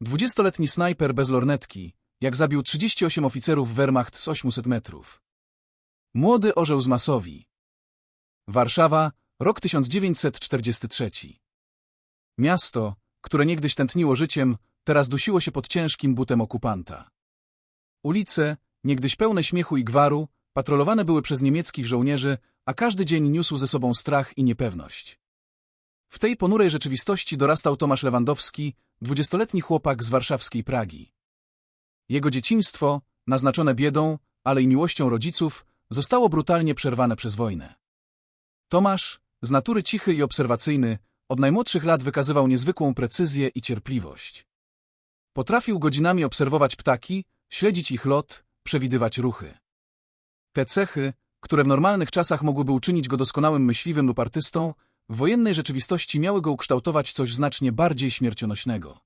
Dwudziestoletni snajper bez lornetki, jak zabił 38 oficerów Wehrmacht z 800 metrów. Młody orzeł z Masowi. Warszawa, rok 1943. Miasto, które niegdyś tętniło życiem, teraz dusiło się pod ciężkim butem okupanta. Ulice, niegdyś pełne śmiechu i gwaru, patrolowane były przez niemieckich żołnierzy, a każdy dzień niósł ze sobą strach i niepewność. W tej ponurej rzeczywistości dorastał Tomasz Lewandowski, dwudziestoletni chłopak z warszawskiej Pragi. Jego dzieciństwo, naznaczone biedą, ale i miłością rodziców, zostało brutalnie przerwane przez wojnę. Tomasz, z natury cichy i obserwacyjny, od najmłodszych lat wykazywał niezwykłą precyzję i cierpliwość. Potrafił godzinami obserwować ptaki, śledzić ich lot, przewidywać ruchy. Te cechy, które w normalnych czasach mogłyby uczynić go doskonałym myśliwym lub artystą, w wojennej rzeczywistości miały go ukształtować coś znacznie bardziej śmiercionośnego.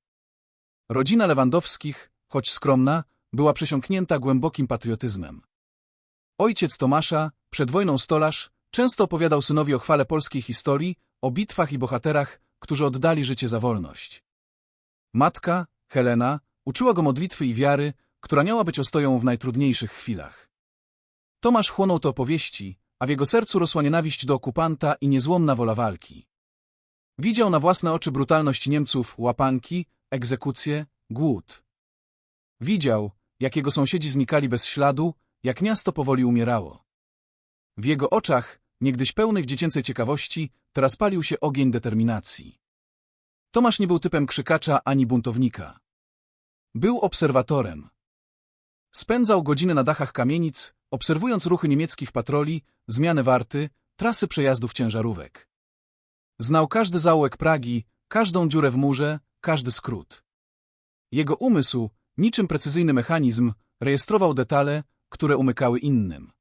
Rodzina Lewandowskich, choć skromna, była przesiąknięta głębokim patriotyzmem. Ojciec Tomasza, przed wojną stolarz, często opowiadał synowi o chwale polskiej historii, o bitwach i bohaterach, którzy oddali życie za wolność. Matka, Helena, uczyła go modlitwy i wiary, która miała być ostoją w najtrudniejszych chwilach. Tomasz chłonął te opowieści, a w jego sercu rosła nienawiść do okupanta i niezłomna wola walki. Widział na własne oczy brutalność Niemców, łapanki, egzekucje, głód. Widział, jak jego sąsiedzi znikali bez śladu, jak miasto powoli umierało. W jego oczach, niegdyś pełnych dziecięcej ciekawości, teraz palił się ogień determinacji. Tomasz nie był typem krzykacza ani buntownika. Był obserwatorem. Spędzał godziny na dachach kamienic, obserwując ruchy niemieckich patroli, zmiany warty, trasy przejazdów ciężarówek. Znał każdy zaułek Pragi, każdą dziurę w murze, każdy skrót. Jego umysł, niczym precyzyjny mechanizm, rejestrował detale, które umykały innym.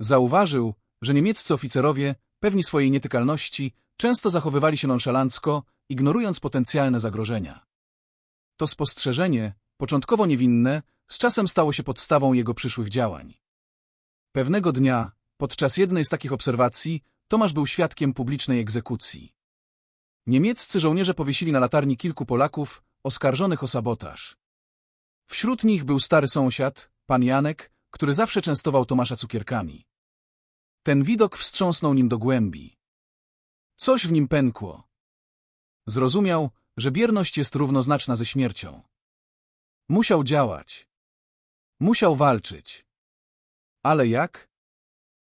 Zauważył, że niemieccy oficerowie, pewni swojej nietykalności, często zachowywali się nonszalancko, ignorując potencjalne zagrożenia. To spostrzeżenie, początkowo niewinne, z czasem stało się podstawą jego przyszłych działań. Pewnego dnia, podczas jednej z takich obserwacji, Tomasz był świadkiem publicznej egzekucji. Niemieccy żołnierze powiesili na latarni kilku Polaków, oskarżonych o sabotaż. Wśród nich był stary sąsiad, pan Janek, który zawsze częstował Tomasza cukierkami. Ten widok wstrząsnął nim do głębi. Coś w nim pękło. Zrozumiał, że bierność jest równoznaczna ze śmiercią. Musiał działać. Musiał walczyć. Ale jak?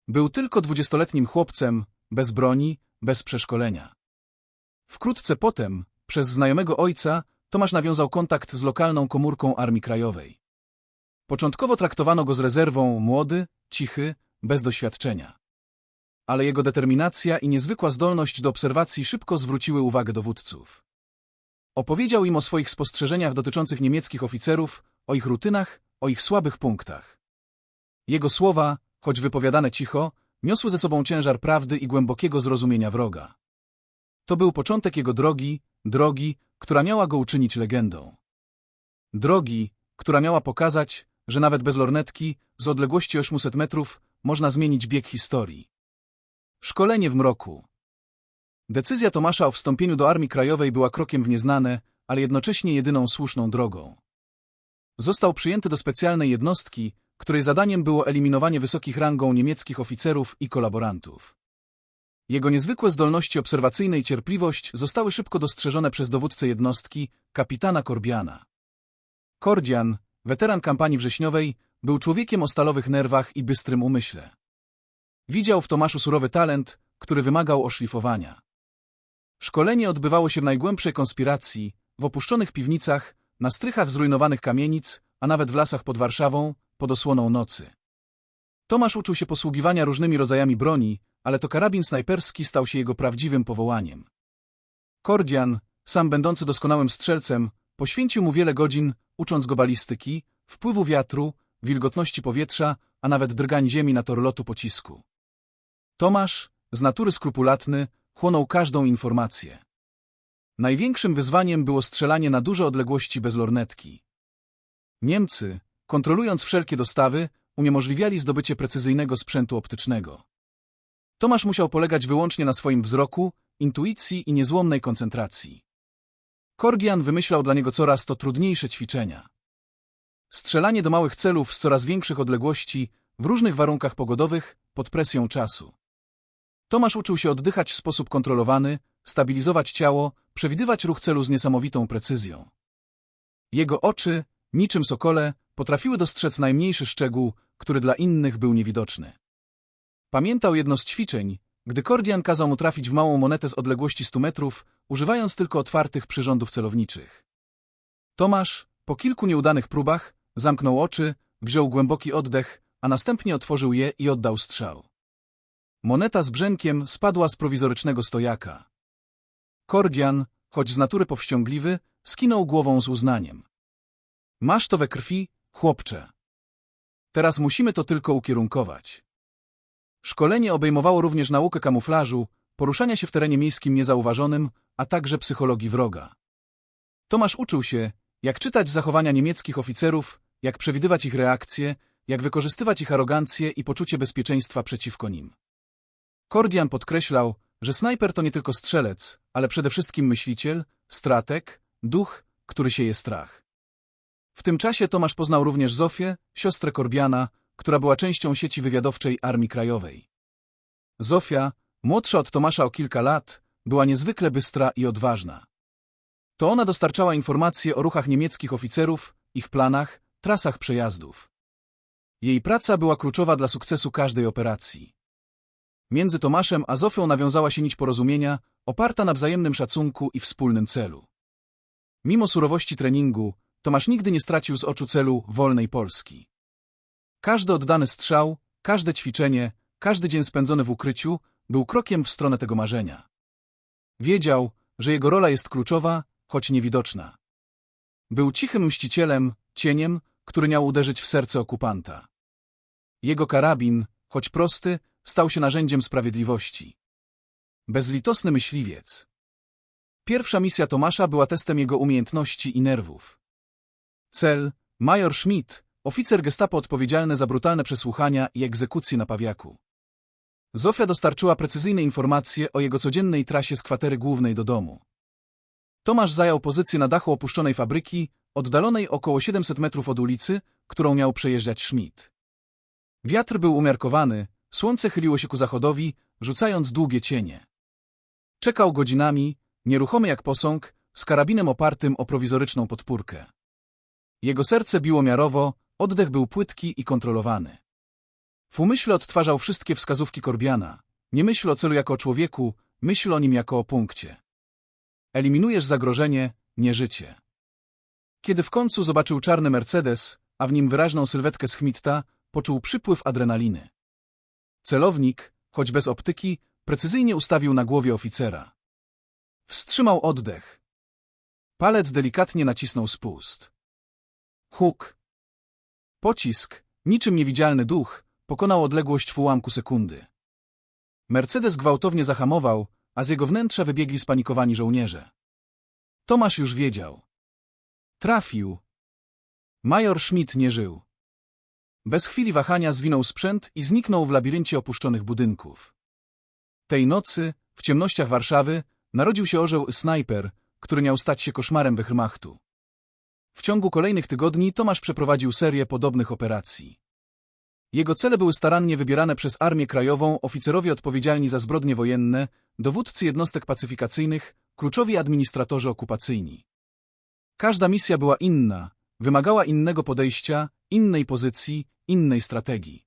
Był tylko dwudziestoletnim chłopcem, bez broni, bez przeszkolenia. Wkrótce potem, przez znajomego ojca, Tomasz nawiązał kontakt z lokalną komórką Armii Krajowej. Początkowo traktowano go z rezerwą młody, cichy, bez doświadczenia. Ale jego determinacja i niezwykła zdolność do obserwacji szybko zwróciły uwagę dowódców. Opowiedział im o swoich spostrzeżeniach dotyczących niemieckich oficerów, o ich rutynach, o ich słabych punktach. Jego słowa, choć wypowiadane cicho, niosły ze sobą ciężar prawdy i głębokiego zrozumienia wroga. To był początek jego drogi, drogi, która miała go uczynić legendą. Drogi, która miała pokazać, że nawet bez lornetki, z odległości 800 metrów, można zmienić bieg historii. Szkolenie w mroku. Decyzja Tomasza o wstąpieniu do Armii Krajowej była krokiem w nieznane, ale jednocześnie jedyną słuszną drogą. Został przyjęty do specjalnej jednostki, której zadaniem było eliminowanie wysokich rangą niemieckich oficerów i kolaborantów. Jego niezwykłe zdolności obserwacyjne i cierpliwość zostały szybko dostrzeżone przez dowódcę jednostki, kapitana Korbiana. Kordian, weteran kampanii wrześniowej, był człowiekiem o stalowych nerwach i bystrym umyśle. Widział w Tomaszu surowy talent, który wymagał oszlifowania. Szkolenie odbywało się w najgłębszej konspiracji, w opuszczonych piwnicach, na strychach zrujnowanych kamienic, a nawet w lasach pod Warszawą, pod osłoną nocy. Tomasz uczył się posługiwania różnymi rodzajami broni, ale to karabin snajperski stał się jego prawdziwym powołaniem. Kordian, sam będący doskonałym strzelcem, poświęcił mu wiele godzin, ucząc go balistyki, wpływu wiatru, wilgotności powietrza, a nawet drgań ziemi na tor lotu pocisku. Tomasz, z natury skrupulatny, chłonął każdą informację. Największym wyzwaniem było strzelanie na duże odległości bez lornetki. Niemcy, kontrolując wszelkie dostawy, uniemożliwiali zdobycie precyzyjnego sprzętu optycznego. Tomasz musiał polegać wyłącznie na swoim wzroku, intuicji i niezłomnej koncentracji. Korgian wymyślał dla niego coraz to trudniejsze ćwiczenia. Strzelanie do małych celów z coraz większych odległości, w różnych warunkach pogodowych, pod presją czasu. Tomasz uczył się oddychać w sposób kontrolowany, stabilizować ciało, przewidywać ruch celu z niesamowitą precyzją. Jego oczy, niczym sokole, potrafiły dostrzec najmniejszy szczegół, który dla innych był niewidoczny. Pamiętał jedno z ćwiczeń, gdy Kordian kazał mu trafić w małą monetę z odległości 100 metrów, używając tylko otwartych przyrządów celowniczych. Tomasz, po kilku nieudanych próbach, zamknął oczy, wziął głęboki oddech, a następnie otworzył je i oddał strzał. Moneta z brzękiem spadła z prowizorycznego stojaka. Kordian, choć z natury powściągliwy, skinął głową z uznaniem. Masz to we krwi, chłopcze. Teraz musimy to tylko ukierunkować. Szkolenie obejmowało również naukę kamuflażu, poruszania się w terenie miejskim niezauważonym, a także psychologii wroga. Tomasz uczył się, jak czytać zachowania niemieckich oficerów, jak przewidywać ich reakcje, jak wykorzystywać ich arogancję i poczucie bezpieczeństwa przeciwko nim. Kordian podkreślał, że snajper to nie tylko strzelec, ale przede wszystkim myśliciel, strateg, duch, który sieje strach. W tym czasie Tomasz poznał również Zofię, siostrę Korbiana, która była częścią sieci wywiadowczej Armii Krajowej. Zofia, młodsza od Tomasza o kilka lat, była niezwykle bystra i odważna. To ona dostarczała informacje o ruchach niemieckich oficerów, ich planach, trasach przejazdów. Jej praca była kluczowa dla sukcesu każdej operacji. Między Tomaszem a Zofią nawiązała się nić porozumienia, oparta na wzajemnym szacunku i wspólnym celu. Mimo surowości treningu, Tomasz nigdy nie stracił z oczu celu wolnej Polski. Każdy oddany strzał, każde ćwiczenie, każdy dzień spędzony w ukryciu był krokiem w stronę tego marzenia. Wiedział, że jego rola jest kluczowa, choć niewidoczna. Był cichym mścicielem, cieniem, który miał uderzyć w serce okupanta. Jego karabin, choć prosty, stał się narzędziem sprawiedliwości. Bezlitosny myśliwiec. Pierwsza misja Tomasza była testem jego umiejętności i nerwów. Cel, major Schmidt, oficer gestapo odpowiedzialny za brutalne przesłuchania i egzekucje na Pawiaku. Zofia dostarczyła precyzyjne informacje o jego codziennej trasie z kwatery głównej do domu. Tomasz zajął pozycję na dachu opuszczonej fabryki, oddalonej około 700 metrów od ulicy, którą miał przejeżdżać Schmidt. Wiatr był umiarkowany, słońce chyliło się ku zachodowi, rzucając długie cienie. Czekał godzinami, nieruchomy jak posąg, z karabinem opartym o prowizoryczną podpórkę. Jego serce biło miarowo, oddech był płytki i kontrolowany. W umyśle odtwarzał wszystkie wskazówki Korbiana. Nie myśl o celu jako o człowieku, myśl o nim jako o punkcie. Eliminujesz zagrożenie, nie życie. Kiedy w końcu zobaczył czarny Mercedes, a w nim wyraźną sylwetkę Schmidta, poczuł przypływ adrenaliny. Celownik, choć bez optyki, precyzyjnie ustawił na głowie oficera. Wstrzymał oddech. Palec delikatnie nacisnął spust. Huk. Pocisk, niczym niewidzialny duch, pokonał odległość w ułamku sekundy. Mercedes gwałtownie zahamował, a z jego wnętrza wybiegli spanikowani żołnierze. Tomasz już wiedział. Trafił. Major Schmidt nie żył. Bez chwili wahania zwinął sprzęt i zniknął w labiryncie opuszczonych budynków. Tej nocy, w ciemnościach Warszawy, narodził się orzeł snajper, który miał stać się koszmarem Wehrmachtu. W ciągu kolejnych tygodni Tomasz przeprowadził serię podobnych operacji. Jego cele były starannie wybierane przez Armię Krajową, oficerowie odpowiedzialni za zbrodnie wojenne, dowódcy jednostek pacyfikacyjnych, kluczowi administratorzy okupacyjni. Każda misja była inna, wymagała innego podejścia, innej pozycji, innej strategii.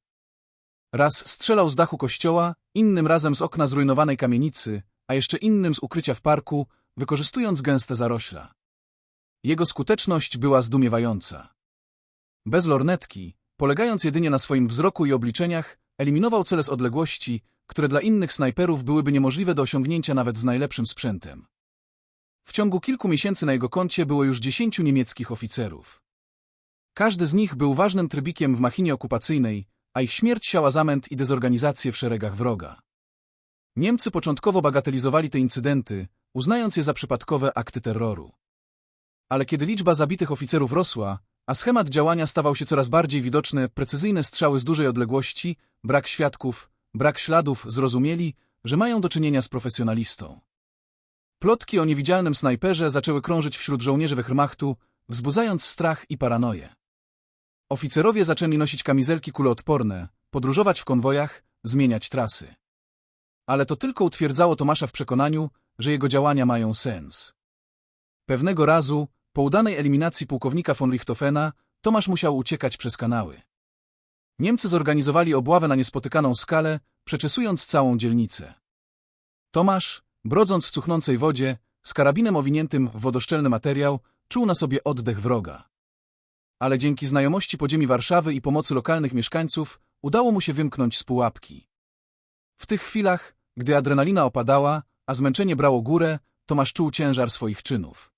Raz strzelał z dachu kościoła, innym razem z okna zrujnowanej kamienicy, a jeszcze innym z ukrycia w parku, wykorzystując gęste zarośla. Jego skuteczność była zdumiewająca. Bez lornetki, polegając jedynie na swoim wzroku i obliczeniach, eliminował cele z odległości, które dla innych snajperów byłyby niemożliwe do osiągnięcia nawet z najlepszym sprzętem. W ciągu kilku miesięcy na jego koncie było już dziesięciu niemieckich oficerów. Każdy z nich był ważnym trybikiem w machinie okupacyjnej, a ich śmierć siała zamęt i dezorganizację w szeregach wroga. Niemcy początkowo bagatelizowali te incydenty, uznając je za przypadkowe akty terroru. Ale kiedy liczba zabitych oficerów rosła, a schemat działania stawał się coraz bardziej widoczny, precyzyjne strzały z dużej odległości, brak świadków, brak śladów zrozumieli, że mają do czynienia z profesjonalistą. Plotki o niewidzialnym snajperze zaczęły krążyć wśród żołnierzy Wehrmachtu, wzbudzając strach i paranoję. Oficerowie zaczęli nosić kamizelki kuloodporne, podróżować w konwojach, zmieniać trasy. Ale to tylko utwierdzało Tomasza w przekonaniu, że jego działania mają sens. Pewnego razu, po udanej eliminacji pułkownika von Richthofena, Tomasz musiał uciekać przez kanały. Niemcy zorganizowali obławę na niespotykaną skalę, przeczesując całą dzielnicę. Tomasz, brodząc w cuchnącej wodzie, z karabinem owiniętym w wodoszczelny materiał, czuł na sobie oddech wroga. Ale dzięki znajomości podziemi Warszawy i pomocy lokalnych mieszkańców udało mu się wymknąć z pułapki. W tych chwilach, gdy adrenalina opadała, a zmęczenie brało górę, Tomasz czuł ciężar swoich czynów.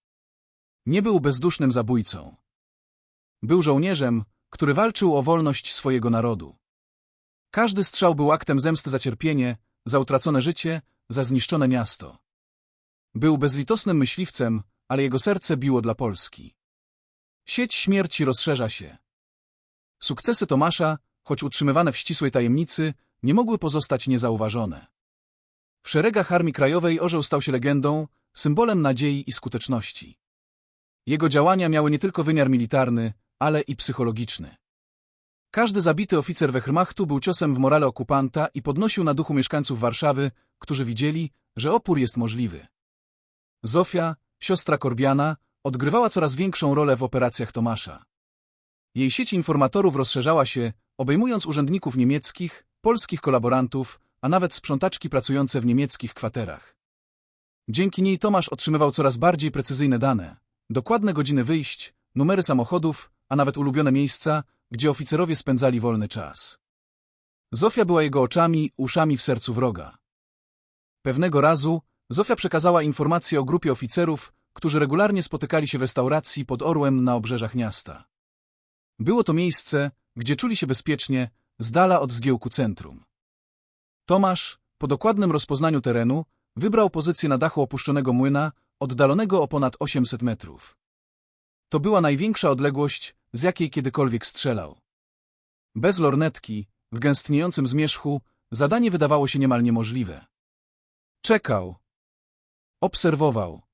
Nie był bezdusznym zabójcą. Był żołnierzem, który walczył o wolność swojego narodu. Każdy strzał był aktem zemsty za cierpienie, za utracone życie, za zniszczone miasto. Był bezlitosnym myśliwcem, ale jego serce biło dla Polski. Sieć śmierci rozszerza się. Sukcesy Tomasza, choć utrzymywane w ścisłej tajemnicy, nie mogły pozostać niezauważone. W szeregach Armii Krajowej orzeł stał się legendą, symbolem nadziei i skuteczności. Jego działania miały nie tylko wymiar militarny, ale i psychologiczny. Każdy zabity oficer Wehrmachtu był ciosem w morale okupanta i podnosił na duchu mieszkańców Warszawy, którzy widzieli, że opór jest możliwy. Zofia, siostra Korbiana, odgrywała coraz większą rolę w operacjach Tomasza. Jej sieć informatorów rozszerzała się, obejmując urzędników niemieckich, polskich kolaborantów, a nawet sprzątaczki pracujące w niemieckich kwaterach. Dzięki niej Tomasz otrzymywał coraz bardziej precyzyjne dane, dokładne godziny wyjść, numery samochodów, a nawet ulubione miejsca, gdzie oficerowie spędzali wolny czas. Zofia była jego oczami, uszami w sercu wroga. Pewnego razu Zofia przekazała informację o grupie oficerów, którzy regularnie spotykali się w restauracji pod Orłem na obrzeżach miasta. Było to miejsce, gdzie czuli się bezpiecznie, z dala od zgiełku centrum. Tomasz, po dokładnym rozpoznaniu terenu, wybrał pozycję na dachu opuszczonego młyna, oddalonego o ponad 800 metrów. To była największa odległość, z jakiej kiedykolwiek strzelał. Bez lornetki, w gęstniejącym zmierzchu, zadanie wydawało się niemal niemożliwe. Czekał. Obserwował.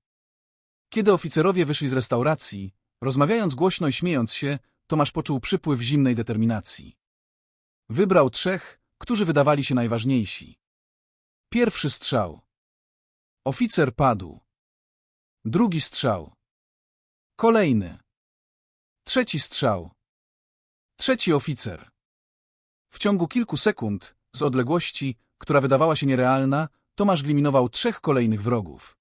Kiedy oficerowie wyszli z restauracji, rozmawiając głośno i śmiejąc się, Tomasz poczuł przypływ zimnej determinacji. Wybrał trzech, którzy wydawali się najważniejsi. Pierwszy strzał. Oficer padł. Drugi strzał. Kolejny. Trzeci strzał. Trzeci oficer. W ciągu kilku sekund, z odległości, która wydawała się nierealna, Tomasz wyeliminował trzech kolejnych wrogów.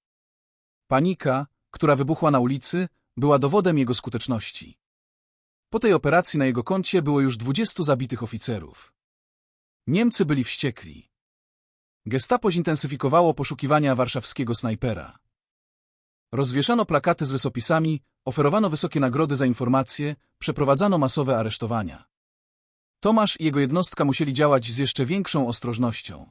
Panika, która wybuchła na ulicy, była dowodem jego skuteczności. Po tej operacji na jego koncie było już dwudziestu zabitych oficerów. Niemcy byli wściekli. Gestapo zintensyfikowało poszukiwania warszawskiego snajpera. Rozwieszano plakaty z rysopisami, oferowano wysokie nagrody za informacje, przeprowadzano masowe aresztowania. Tomasz i jego jednostka musieli działać z jeszcze większą ostrożnością.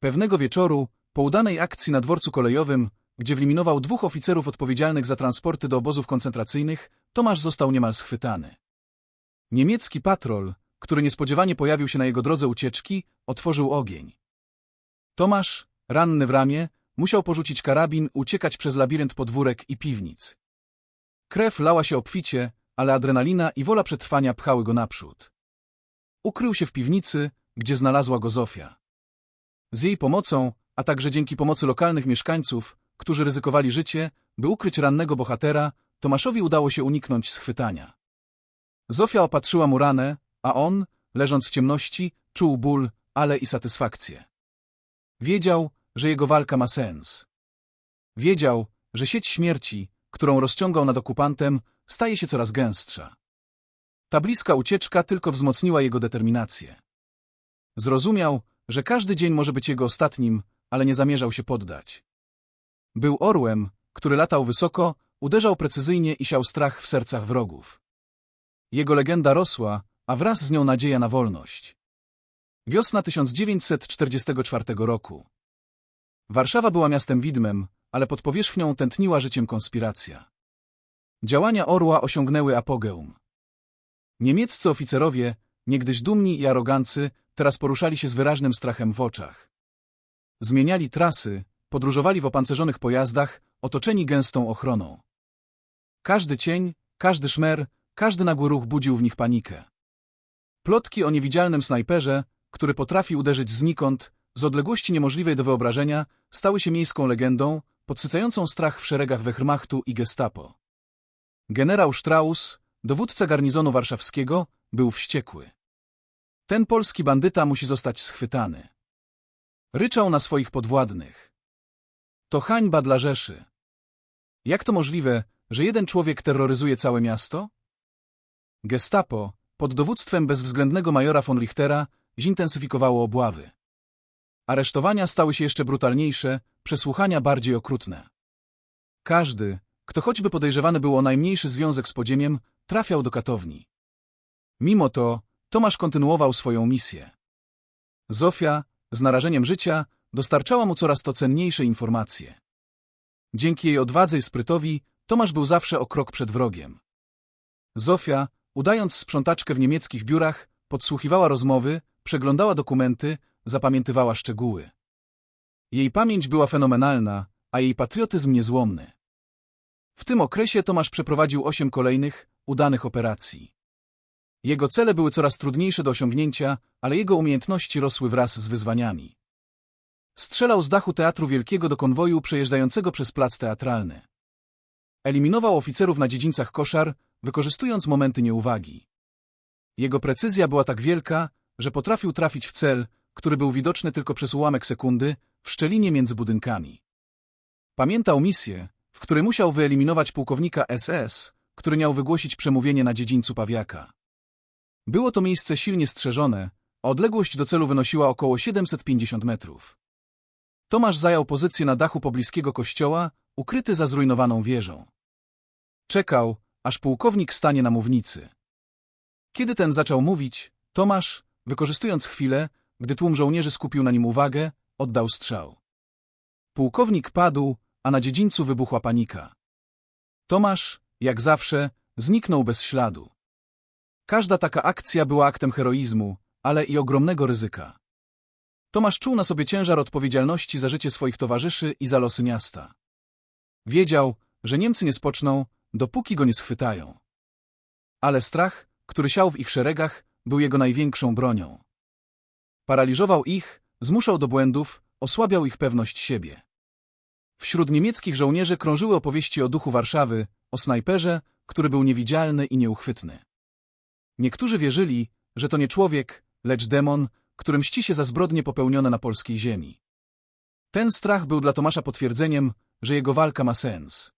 Pewnego wieczoru, po udanej akcji na dworcu kolejowym, gdzie wyeliminował dwóch oficerów odpowiedzialnych za transporty do obozów koncentracyjnych, Tomasz został niemal schwytany. Niemiecki patrol, który niespodziewanie pojawił się na jego drodze ucieczki, otworzył ogień. Tomasz, ranny w ramię, musiał porzucić karabin, uciekać przez labirynt podwórek i piwnic. Krew lała się obficie, ale adrenalina i wola przetrwania pchały go naprzód. Ukrył się w piwnicy, gdzie znalazła go Zofia. Z jej pomocą, a także dzięki pomocy lokalnych mieszkańców, którzy ryzykowali życie, by ukryć rannego bohatera, Tomaszowi udało się uniknąć schwytania. Zofia opatrzyła mu ranę, a on, leżąc w ciemności, czuł ból, ale i satysfakcję. Wiedział, że jego walka ma sens. Wiedział, że sieć śmierci, którą rozciągał nad okupantem, staje się coraz gęstsza. Ta bliska ucieczka tylko wzmocniła jego determinację. Zrozumiał, że każdy dzień może być jego ostatnim, ale nie zamierzał się poddać. Był orłem, który latał wysoko, uderzał precyzyjnie i siał strach w sercach wrogów. Jego legenda rosła, a wraz z nią nadzieja na wolność. Wiosna 1944 roku. Warszawa była miastem widmem, ale pod powierzchnią tętniła życiem konspiracja. Działania Orła osiągnęły apogeum. Niemieccy oficerowie, niegdyś dumni i arogancy, teraz poruszali się z wyraźnym strachem w oczach. Zmieniali trasy, podróżowali w opancerzonych pojazdach, otoczeni gęstą ochroną. Każdy cień, każdy szmer, każdy nagły ruch budził w nich panikę. Plotki o niewidzialnym snajperze, który potrafi uderzyć znikąd, z odległości niemożliwej do wyobrażenia, stały się miejską legendą, podsycającą strach w szeregach Wehrmachtu i gestapo. Generał Strauss, dowódca garnizonu warszawskiego, był wściekły. Ten polski bandyta musi zostać schwytany. Ryczał na swoich podwładnych. To hańba dla Rzeszy. Jak to możliwe, że jeden człowiek terroryzuje całe miasto? Gestapo, pod dowództwem bezwzględnego majora von Richtera, zintensyfikowało obławy. Aresztowania stały się jeszcze brutalniejsze, przesłuchania bardziej okrutne. Każdy, kto choćby podejrzewany był o najmniejszy związek z podziemiem, trafiał do katowni. Mimo to, Tomasz kontynuował swoją misję. Zofia, z narażeniem życia, dostarczała mu coraz to cenniejsze informacje. Dzięki jej odwadze i sprytowi, Tomasz był zawsze o krok przed wrogiem. Zofia, udając sprzątaczkę w niemieckich biurach, podsłuchiwała rozmowy, przeglądała dokumenty, zapamiętywała szczegóły. Jej pamięć była fenomenalna, a jej patriotyzm niezłomny. W tym okresie Tomasz przeprowadził osiem kolejnych, udanych operacji. Jego cele były coraz trudniejsze do osiągnięcia, ale jego umiejętności rosły wraz z wyzwaniami. Strzelał z dachu Teatru Wielkiego do konwoju przejeżdżającego przez plac teatralny. Eliminował oficerów na dziedzińcach koszar, wykorzystując momenty nieuwagi. Jego precyzja była tak wielka, że potrafił trafić w cel, który był widoczny tylko przez ułamek sekundy, w szczelinie między budynkami. Pamiętał misję, w której musiał wyeliminować pułkownika SS, który miał wygłosić przemówienie na dziedzińcu Pawiaka. Było to miejsce silnie strzeżone, a odległość do celu wynosiła około 750 metrów. Tomasz zajął pozycję na dachu pobliskiego kościoła, ukryty za zrujnowaną wieżą. Czekał, aż pułkownik stanie na mównicy. Kiedy ten zaczął mówić, Tomasz, wykorzystując chwilę, gdy tłum żołnierzy skupił na nim uwagę, oddał strzał. Pułkownik padł, a na dziedzińcu wybuchła panika. Tomasz, jak zawsze, zniknął bez śladu. Każda taka akcja była aktem heroizmu, ale i ogromnego ryzyka. Tomasz czuł na sobie ciężar odpowiedzialności za życie swoich towarzyszy i za losy miasta. Wiedział, że Niemcy nie spoczną, dopóki go nie schwytają. Ale strach, który siał w ich szeregach, był jego największą bronią. Paraliżował ich, zmuszał do błędów, osłabiał ich pewność siebie. Wśród niemieckich żołnierzy krążyły opowieści o duchu Warszawy, o snajperze, który był niewidzialny i nieuchwytny. Niektórzy wierzyli, że to nie człowiek, lecz demon, który mści się za zbrodnie popełnione na polskiej ziemi. Ten strach był dla Tomasza potwierdzeniem, że jego walka ma sens.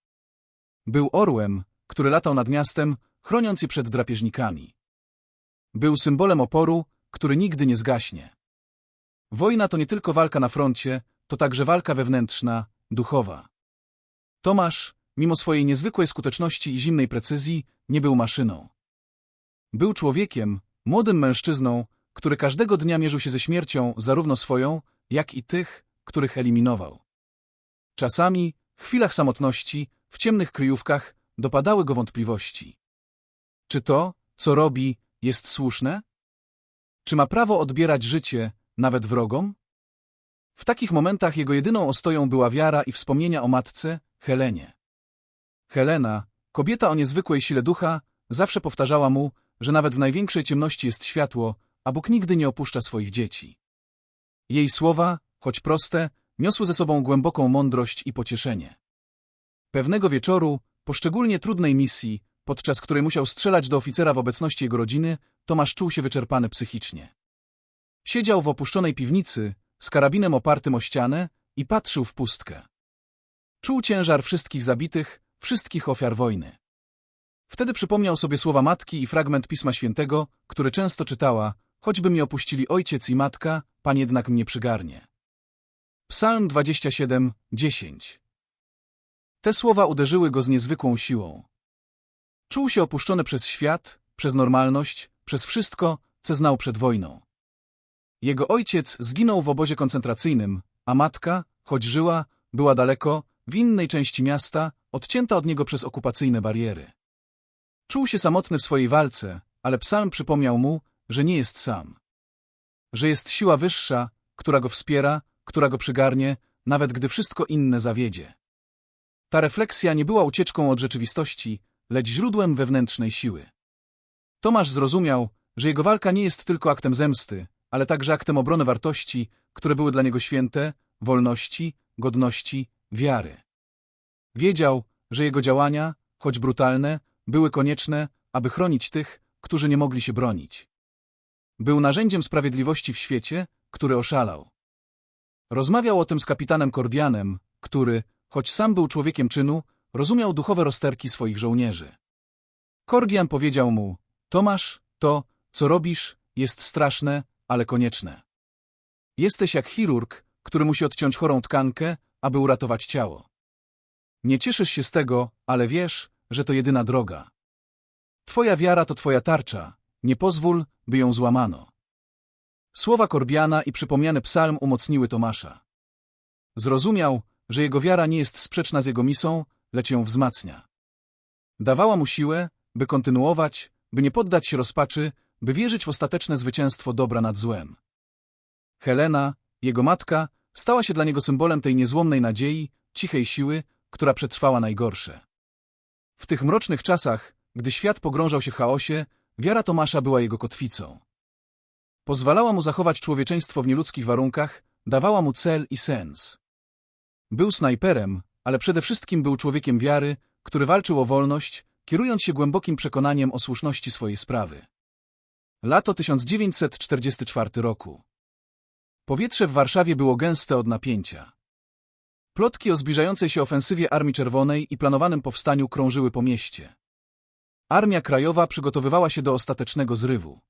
Był orłem, który latał nad miastem, chroniąc je przed drapieżnikami. Był symbolem oporu, który nigdy nie zgaśnie. Wojna to nie tylko walka na froncie, to także walka wewnętrzna, duchowa. Tomasz, mimo swojej niezwykłej skuteczności i zimnej precyzji, nie był maszyną. Był człowiekiem, młodym mężczyzną, który każdego dnia mierzył się ze śmiercią, zarówno swoją, jak i tych, których eliminował. Czasami, w chwilach samotności, w ciemnych kryjówkach, dopadały go wątpliwości. Czy to, co robi, jest słuszne? Czy ma prawo odbierać życie, nawet wrogom? W takich momentach jego jedyną ostoją była wiara i wspomnienia o matce, Helenie. Helena, kobieta o niezwykłej sile ducha, zawsze powtarzała mu, że nawet w największej ciemności jest światło, a Bóg nigdy nie opuszcza swoich dzieci. Jej słowa, choć proste, niosły ze sobą głęboką mądrość i pocieszenie. Pewnego wieczoru, po szczególnie trudnej misji, podczas której musiał strzelać do oficera w obecności jego rodziny, Tomasz czuł się wyczerpany psychicznie. Siedział w opuszczonej piwnicy, z karabinem opartym o ścianę i patrzył w pustkę. Czuł ciężar wszystkich zabitych, wszystkich ofiar wojny. Wtedy przypomniał sobie słowa matki i fragment Pisma Świętego, który często czytała, choćby mi opuścili ojciec i matka, Pan jednak mnie przygarnie. Psalm 27, 10 Te słowa uderzyły go z niezwykłą siłą. Czuł się opuszczony przez świat, przez normalność, przez wszystko, co znał przed wojną. Jego ojciec zginął w obozie koncentracyjnym, a matka, choć żyła, była daleko, w innej części miasta, odcięta od niego przez okupacyjne bariery. Czuł się samotny w swojej walce, ale psalm przypomniał mu, że nie jest sam. Że jest siła wyższa, która go wspiera, która go przygarnie, nawet gdy wszystko inne zawiedzie. Ta refleksja nie była ucieczką od rzeczywistości, lecz źródłem wewnętrznej siły. Tomasz zrozumiał, że jego walka nie jest tylko aktem zemsty, ale także aktem obrony wartości, które były dla niego święte, wolności, godności, wiary. Wiedział, że jego działania, choć brutalne, były konieczne, aby chronić tych, którzy nie mogli się bronić. Był narzędziem sprawiedliwości w świecie, który oszalał. Rozmawiał o tym z kapitanem Korbianem, który, choć sam był człowiekiem czynu, rozumiał duchowe rozterki swoich żołnierzy. Korgian powiedział mu, Tomasz, to, co robisz, jest straszne, ale konieczne. Jesteś jak chirurg, który musi odciąć chorą tkankę, aby uratować ciało. Nie cieszysz się z tego, ale wiesz, że to jedyna droga. Twoja wiara to twoja tarcza, nie pozwól, by ją złamano. Słowa Korbiana i przypomniany psalm umocniły Tomasza. Zrozumiał, że jego wiara nie jest sprzeczna z jego misą, lecz ją wzmacnia. Dawała mu siłę, by kontynuować, by nie poddać się rozpaczy, by wierzyć w ostateczne zwycięstwo dobra nad złem. Helena, jego matka, stała się dla niego symbolem tej niezłomnej nadziei, cichej siły, która przetrwała najgorsze. W tych mrocznych czasach, gdy świat pogrążał się w chaosie, wiara Tomasza była jego kotwicą. Pozwalała mu zachować człowieczeństwo w nieludzkich warunkach, dawała mu cel i sens. Był snajperem, ale przede wszystkim był człowiekiem wiary, który walczył o wolność, kierując się głębokim przekonaniem o słuszności swojej sprawy. Lato 1944 roku. Powietrze w Warszawie było gęste od napięcia. Plotki o zbliżającej się ofensywie Armii Czerwonej i planowanym powstaniu krążyły po mieście. Armia Krajowa przygotowywała się do ostatecznego zrywu.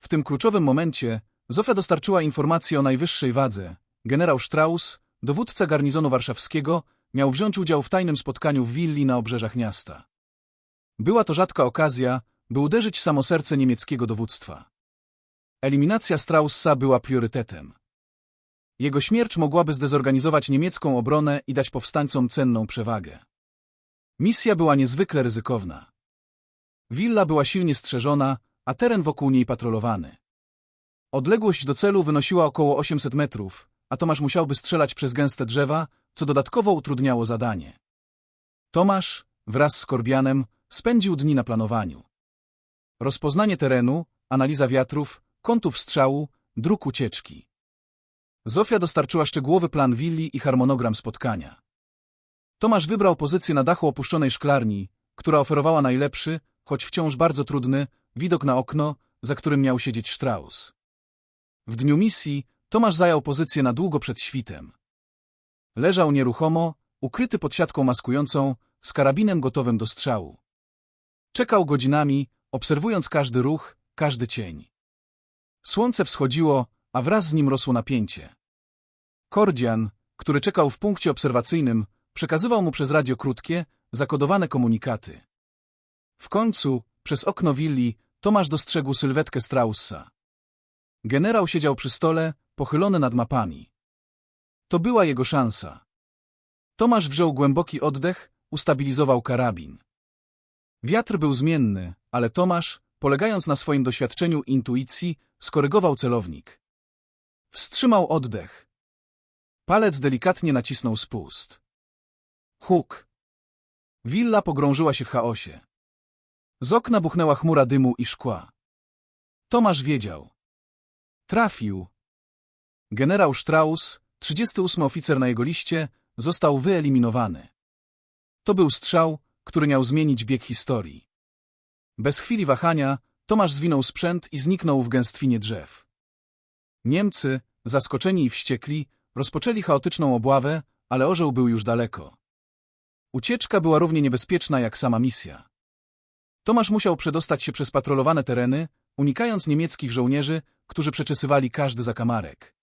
W tym kluczowym momencie Zofia dostarczyła informację o najwyższej wadze. Generał Strauss, dowódca garnizonu warszawskiego, miał wziąć udział w tajnym spotkaniu w willi na obrzeżach miasta. Była to rzadka okazja, by uderzyć samo serce niemieckiego dowództwa. Eliminacja Straussa była priorytetem. Jego śmierć mogłaby zdezorganizować niemiecką obronę i dać powstańcom cenną przewagę. Misja była niezwykle ryzykowna. Willa była silnie strzeżona, a teren wokół niej patrolowany. Odległość do celu wynosiła około 800 metrów, a Tomasz musiałby strzelać przez gęste drzewa, co dodatkowo utrudniało zadanie. Tomasz, wraz z Korbianem, spędził dni na planowaniu. Rozpoznanie terenu, analiza wiatrów, kątów strzału, dróg ucieczki. Zofia dostarczyła szczegółowy plan willi i harmonogram spotkania. Tomasz wybrał pozycję na dachu opuszczonej szklarni, która oferowała najlepszy, choć wciąż bardzo trudny, widok na okno, za którym miał siedzieć Strauss. W dniu misji Tomasz zajął pozycję na długo przed świtem. Leżał nieruchomo, ukryty pod siatką maskującą, z karabinem gotowym do strzału. Czekał godzinami, obserwując każdy ruch, każdy cień. Słońce wschodziło, a wraz z nim rosło napięcie. Kordian, który czekał w punkcie obserwacyjnym, przekazywał mu przez radio krótkie, zakodowane komunikaty. W końcu, przez okno willi, Tomasz dostrzegł sylwetkę Straussa. Generał siedział przy stole, pochylony nad mapami. To była jego szansa. Tomasz wziął głęboki oddech, ustabilizował karabin. Wiatr był zmienny, ale Tomasz, polegając na swoim doświadczeniu intuicji, skorygował celownik. Wstrzymał oddech. Palec delikatnie nacisnął spust. Huk. Willa pogrążyła się w chaosie. Z okna buchnęła chmura dymu i szkła. Tomasz wiedział. Trafił. Generał Strauss, 38 oficer na jego liście, został wyeliminowany. To był strzał, który miał zmienić bieg historii. Bez chwili wahania Tomasz zwinął sprzęt i zniknął w gęstwinie drzew. Niemcy, zaskoczeni i wściekli, rozpoczęli chaotyczną obławę, ale orzeł był już daleko. Ucieczka była równie niebezpieczna jak sama misja. Tomasz musiał przedostać się przez patrolowane tereny, unikając niemieckich żołnierzy, którzy przeczesywali każdy zakamarek.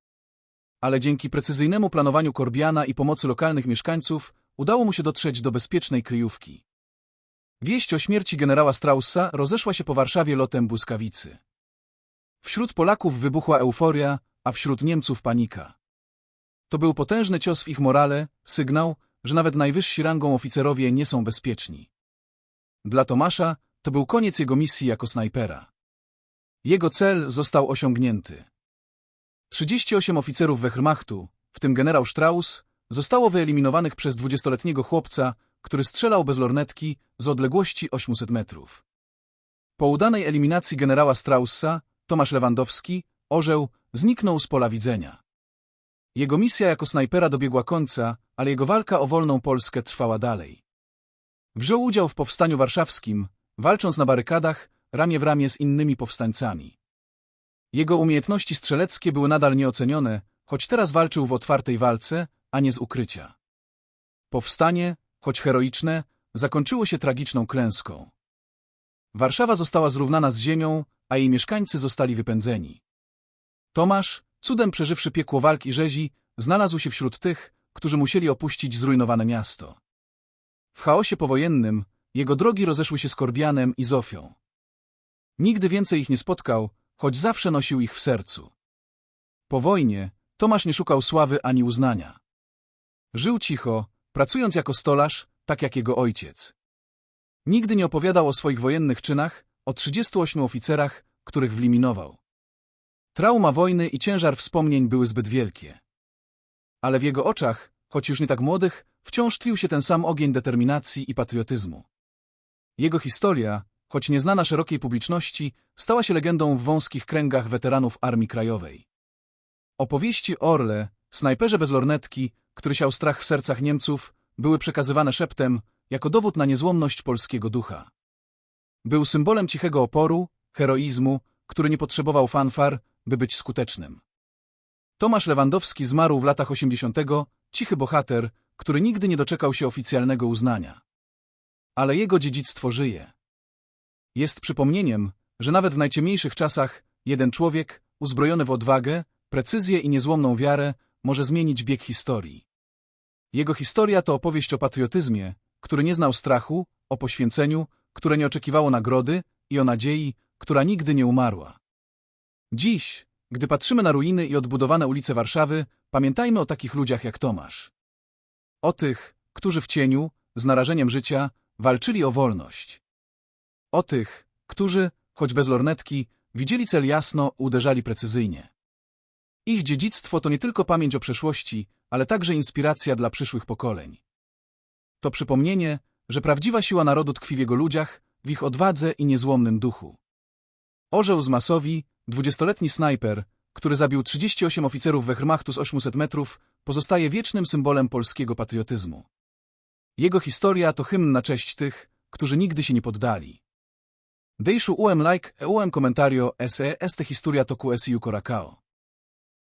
Ale dzięki precyzyjnemu planowaniu Korbiana i pomocy lokalnych mieszkańców udało mu się dotrzeć do bezpiecznej kryjówki. Wieść o śmierci generała Straussa rozeszła się po Warszawie lotem błyskawicy. Wśród Polaków wybuchła euforia, a wśród Niemców panika. To był potężny cios w ich morale, sygnał, że nawet najwyżsi rangą oficerowie nie są bezpieczni. Dla Tomasza to był koniec jego misji jako snajpera. Jego cel został osiągnięty. 38 oficerów Wehrmachtu, w tym generał Strauss, zostało wyeliminowanych przez dwudziestoletniego chłopca, który strzelał bez lornetki z odległości 800 metrów. Po udanej eliminacji generała Straussa, Tomasz Lewandowski, orzeł, zniknął z pola widzenia. Jego misja jako snajpera dobiegła końca, ale jego walka o wolną Polskę trwała dalej. Wziął udział w powstaniu warszawskim, walcząc na barykadach, ramię w ramię z innymi powstańcami. Jego umiejętności strzeleckie były nadal nieocenione, choć teraz walczył w otwartej walce, a nie z ukrycia. Powstanie, choć heroiczne, zakończyło się tragiczną klęską. Warszawa została zrównana z ziemią, a jej mieszkańcy zostali wypędzeni. Tomasz, cudem przeżywszy piekło walk i rzezi, znalazł się wśród tych, którzy musieli opuścić zrujnowane miasto. W chaosie powojennym jego drogi rozeszły się z Korbianem i Zofią. Nigdy więcej ich nie spotkał, choć zawsze nosił ich w sercu. Po wojnie Tomasz nie szukał sławy ani uznania. Żył cicho, pracując jako stolarz, tak jak jego ojciec. Nigdy nie opowiadał o swoich wojennych czynach, o 38 oficerach, których wliminował. Trauma wojny i ciężar wspomnień były zbyt wielkie. Ale w jego oczach, choć już nie tak młodych, wciąż tlił się ten sam ogień determinacji i patriotyzmu. Jego historia, choć nieznana szerokiej publiczności, stała się legendą w wąskich kręgach weteranów Armii Krajowej. Opowieści Orle, snajperze bez lornetki, który siał strach w sercach Niemców, były przekazywane szeptem, jako dowód na niezłomność polskiego ducha. Był symbolem cichego oporu, heroizmu, który nie potrzebował fanfar, by być skutecznym. Tomasz Lewandowski zmarł w latach 80., cichy bohater, który nigdy nie doczekał się oficjalnego uznania. Ale jego dziedzictwo żyje. Jest przypomnieniem, że nawet w najciemniejszych czasach jeden człowiek, uzbrojony w odwagę, precyzję i niezłomną wiarę, może zmienić bieg historii. Jego historia to opowieść o patriotyzmie, który nie znał strachu, o poświęceniu, które nie oczekiwało nagrody i o nadziei, która nigdy nie umarła. Dziś, gdy patrzymy na ruiny i odbudowane ulice Warszawy, pamiętajmy o takich ludziach jak Tomasz. O tych, którzy w cieniu, z narażeniem życia, walczyli o wolność. O tych, którzy, choć bez lornetki, widzieli cel jasno, uderzali precyzyjnie. Ich dziedzictwo to nie tylko pamięć o przeszłości, ale także inspiracja dla przyszłych pokoleń. To przypomnienie, że prawdziwa siła narodu tkwi w jego ludziach, w ich odwadze i niezłomnym duchu. Orzeł z Masowi, dwudziestoletni snajper, który zabił 38 oficerów Wehrmachtu z 800 metrów, pozostaje wiecznym symbolem polskiego patriotyzmu. Jego historia to hymn na cześć tych, którzy nigdy się nie poddali. Deixo um like e um comentário, essa é esta historia toku SIU Coracao.